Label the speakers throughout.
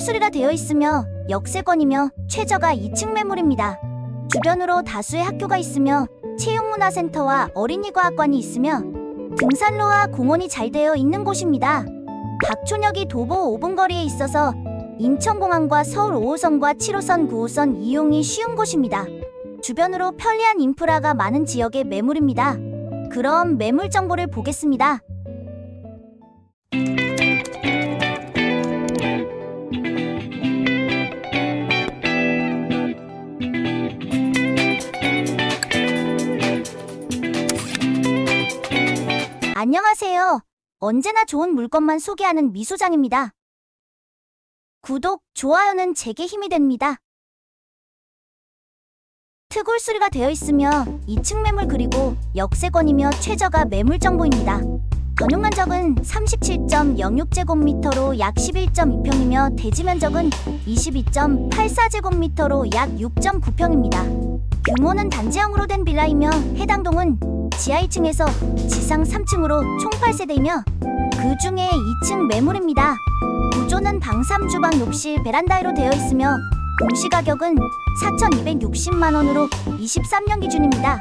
Speaker 1: 수리가 되어 있으며 역세권이며 최저가 2층 매물입니다. 주변으로 다수의 학교가 있으며 체육문화센터와 어린이과학관이 있으며 등산로와 공원이 잘 되어 있는 곳입니다. 박촌역이 도보 5분 거리에 있어서 인천공항과 서울 5호선과 7호선, 9호선 이용이 쉬운 곳입니다. 주변으로 편리한 인프라가 많은 지역의 매물입니다. 그럼 매물 정보를 보겠습니다. 안녕하세요. 언제나 좋은 물건만 소개하는 미소장입니다. 구독, 좋아요는 제게 힘이 됩니다. 트골 수리가 되어 있으며 2층 매물 그리고 역세권이며 최저가 매물 정보입니다. 전용 면적은 37.06제곱미터로 약 11.2평이며 대지 면적은 22.84제곱미터로 약 6.9평입니다. 규모는 단지형으로 된 빌라이며 해당 동은 지하 2층에서 지상 3층으로 총 8세대이며 그 중에 2층 매물입니다. 구조는 방 3주방 욕실 베란다로 되어 있으며 공시 가격은 4,260만 원으로 23년 기준입니다.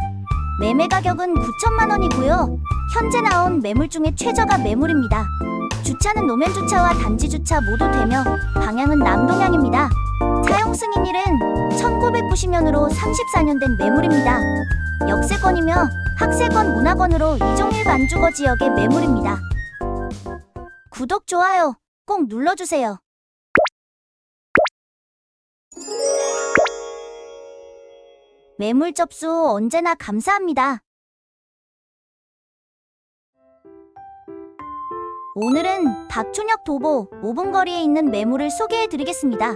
Speaker 1: 매매 가격은 9천만 원이고요. 현재 나온 매물 중에 최저가 매물입니다. 주차는 노면 주차와 단지 주차 모두 되며 방향은 남동향입니다. 사용 승인일은 1990년으로 34년 된 매물입니다. 역세권이며 학세권 문화권으로 이종일 반주거 지역의 매물입니다. 구독, 좋아요 꼭 눌러주세요. 매물 접수 언제나 감사합니다. 오늘은 박촌역 도보 5분 거리에 있는 매물을 소개해 드리겠습니다.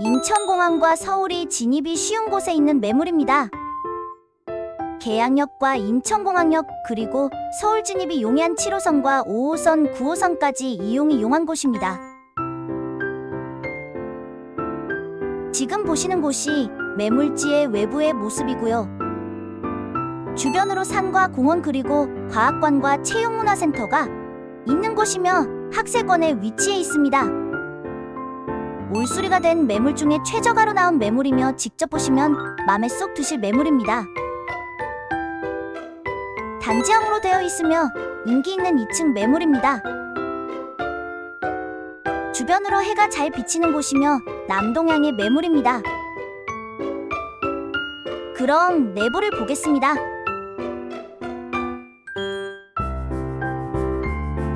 Speaker 1: 인천공항과 서울이 진입이 쉬운 곳에 있는 매물입니다. 계양역과 인천공항역 그리고 서울 진입이 용이한 7호선과 5호선, 9호선까지 이용이 용한 곳입니다. 지금 보시는 곳이 매물지의 외부의 모습이고요. 주변으로 산과 공원 그리고 과학관과 체육문화센터가 있는 곳이며 학세권에 위치해 있습니다. 올수리가 된 매물 중에 최저가로 나온 매물이며 직접 보시면 맘에 쏙 드실 매물입니다. 단지형으로 되어 있으며 인기 있는 2층 매물입니다. 주변으로 해가 잘 비치는 곳이며 남동향의 매물입니다. 그럼 내부를 보겠습니다.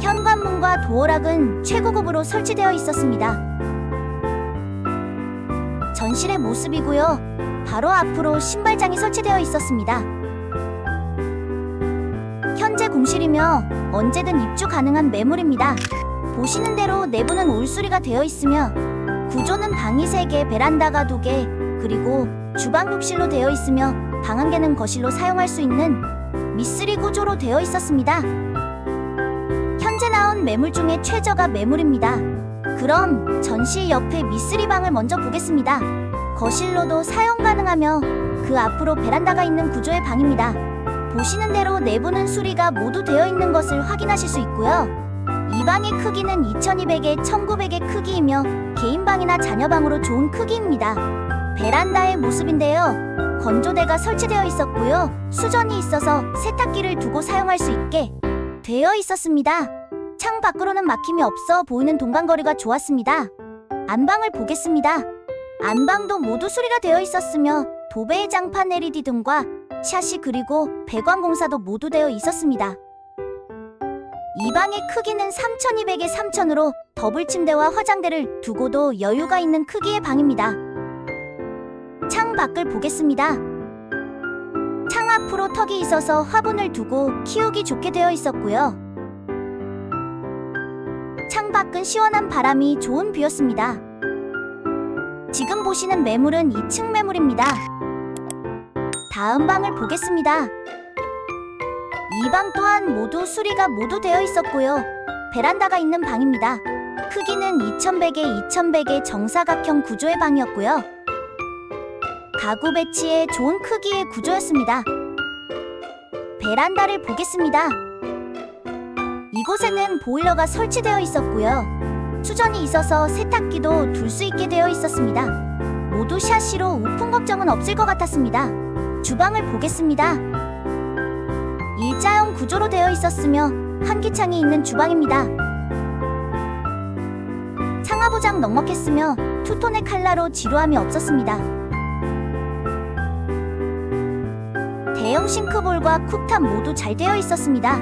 Speaker 1: 현관문과 도어락은 최고급으로 설치되어 있었습니다. 전실의 모습이고요. 바로 앞으로 신발장이 설치되어 있었습니다. 공실이며 언제든 입주 가능한 매물입니다. 보시는 대로 내부는 올수리가 되어 있으며 구조는 방이 3개, 베란다가 2개, 그리고 주방 욕실로 되어 있으며 방 한 개는 거실로 사용할 수 있는 미쓰리 구조로 되어 있었습니다. 현재 나온 매물 중에 최저가 매물입니다. 그럼 전실 옆에 미쓰리 방을 먼저 보겠습니다. 거실로도 사용 가능하며 그 앞으로 베란다가 있는 구조의 방입니다. 보시는 대로 내부는 수리가 모두 되어 있는 것을 확인하실 수 있고요. 이 방의 크기는 2200에 1900의 크기이며 개인 방이나 자녀 방으로 좋은 크기입니다. 베란다의 모습인데요. 건조대가 설치되어 있었고요. 수전이 있어서 세탁기를 두고 사용할 수 있게 되어 있었습니다. 창 밖으로는 막힘이 없어 보이는 동간거리가 좋았습니다. 안방을 보겠습니다. 안방도 모두 수리가 되어 있었으며 도배의 장판 LED 등과 샷시 그리고 배관 공사도 모두 되어 있었습니다. 이 방의 크기는 3200에 3000으로 더블 침대와 화장대를 두고도 여유가 있는 크기의 방입니다. 창 밖을 보겠습니다. 창 앞으로 턱이 있어서 화분을 두고 키우기 좋게 되어 있었고요. 창 밖은 시원한 바람이 좋은 뷰였습니다. 지금 보시는 매물은 2층 매물입니다. 다음 방을 보겠습니다. 이 방 또한 모두 수리가 모두 되어 있었고요. 베란다가 있는 방입니다. 크기는 2100에 2100의 정사각형 구조의 방이었고요. 가구 배치에 좋은 크기의 구조였습니다. 베란다를 보겠습니다. 이곳에는 보일러가 설치되어 있었고요. 수전이 있어서 세탁기도 둘 수 있게 되어 있었습니다. 모두 샤시로 우풍 걱정은 없을 것 같았습니다. 주방을 보겠습니다. 일자형 구조로 되어 있었으며 환기창이 있는 주방입니다. 상하부장 넉넉했으며 투톤의 칼라로 지루함이 없었습니다. 대형 싱크볼과 쿡탑 모두 잘 되어 있었습니다.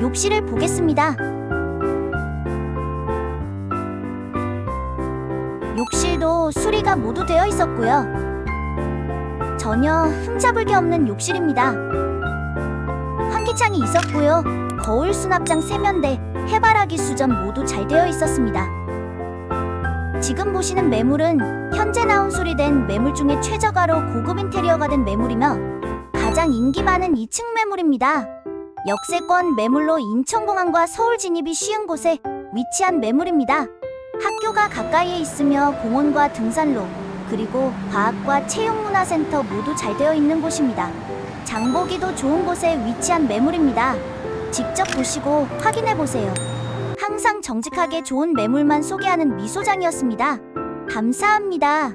Speaker 1: 욕실을 보겠습니다. 욕실도 수리가 모두 되어 있었고요. 전혀 흠잡을 게 없는 욕실입니다. 환기창이 있었고요. 거울 수납장 세면대, 해바라기 수전 모두 잘 되어 있었습니다. 지금 보시는 매물은 현재 나온 수리된 매물 중에 최저가로 고급 인테리어가 된 매물이며 가장 인기 많은 2층 매물입니다. 역세권 매물로 인천공항과 서울 진입이 쉬운 곳에 위치한 매물입니다. 학교가 가까이에 있으며 공원과 등산로, 그리고 과학과 체육문화센터 모두 잘 되어 있는 곳입니다. 장보기도 좋은 곳에 위치한 매물입니다. 직접 보시고 확인해 보세요. 항상 정직하게 좋은 매물만 소개하는 미소장이었습니다. 감사합니다.